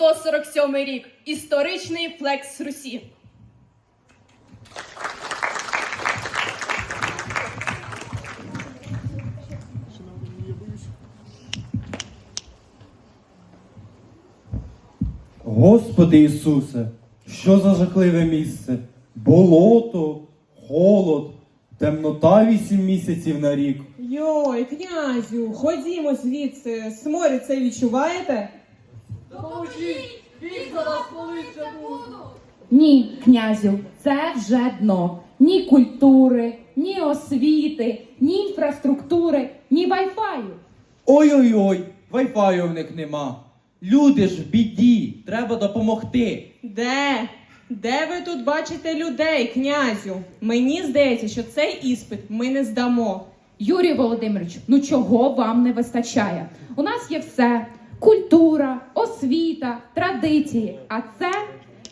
1147 рік. Історичний флекс Русі. Господи Ісусе, що за жахливе місце? Болото, холод, темнота вісім місяців на рік. Йой, князю, ходімо звідси. Сморід це відчуваєте? Допоможіть! За буду! Ні, князю, це вже дно. Ні культури, ні освіти, ні інфраструктури, ні вайфаю. Ой-ой-ой, вайфаю в них нема. Люди ж в біді, треба допомогти. Де? Де ви тут бачите людей, князю? Мені здається, що цей іспит ми не здамо. Юрій Володимирович, ну чого вам не вистачає? У нас є все: культура, освіта, традиції. А це,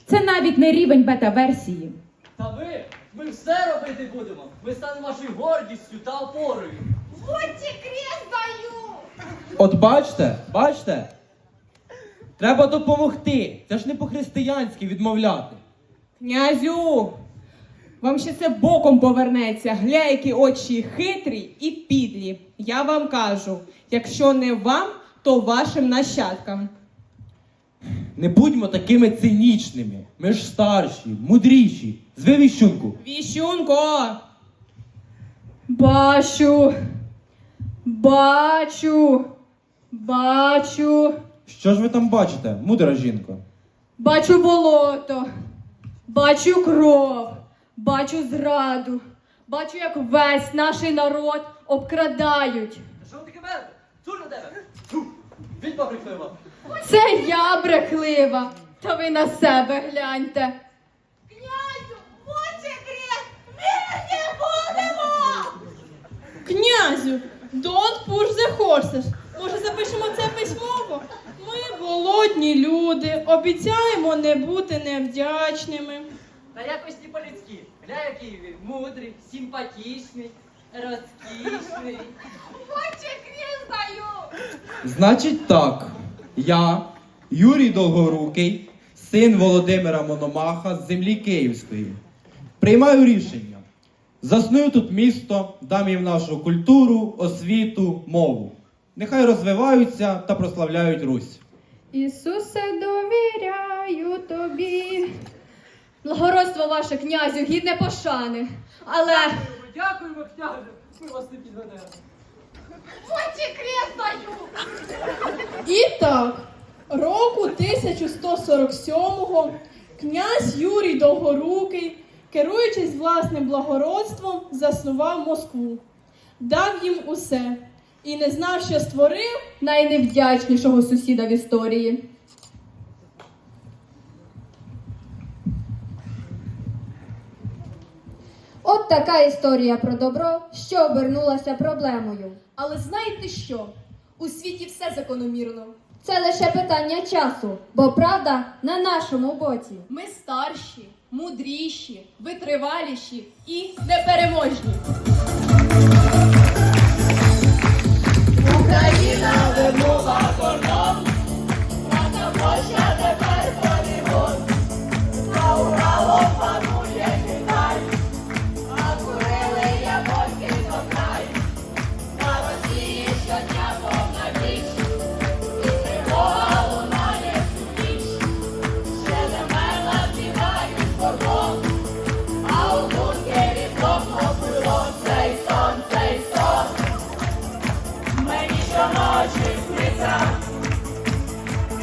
це навіть не рівень бета-версії. Та ми, ми все робити будемо! Ми станемо вашою гордістю та опорою! От бачте, бачте? Треба допомогти. Це ж не по-християнськи відмовляти. Князю! Вам ще це боком повернеться. Гля, які очі хитрі і підлі. Я вам кажу, якщо не вам, то вашим нащадкам. Не будьмо такими цинічними. Ми ж старші, мудріші. Зви віщунку. Віщунко! Бачу, бачу, бачу, Що ж ви там бачите, мудра жінко? бачу болото, бачу кров, бачу зраду, бачу, як весь наш народ обкрадають. Що ви таке мерте? Чур на тебе! Відьма брехлива! Це я брехлива, та ви на себе гляньте. Князю, don't push the horses. Може, запишемо це письмово? Ми голодні люди, обіцяємо не бути невдячними. Та якось не по-людськи. Гля, який він мудрий, симпатичний, розкішний. Значить так, я, Юрій Довгорукий, син Володимира Мономаха з землі Київської, приймаю рішення. Засную тут місто, дам їм нашу культуру, освіту, мову. Нехай розвиваються та прославляють Русь. Ісусе, довіряю тобі. Благородство ваше, князю, гідне пошани. Але Дякуємо, княже! Ми вас не підведемо. І так, року 1147-го князь Юрій Довгорукий, керуючись власним благородством, заснував Москву, дав їм усе і не знав, що створив. найневдячнішого сусіда в історії. От така історія про добро, що обернулася проблемою. Але знаєте що? У світі все закономірно. Це лише питання часу, бо правда на нашому боці. Ми старші, мудріші, витриваліші і непереможні.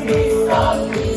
Christ.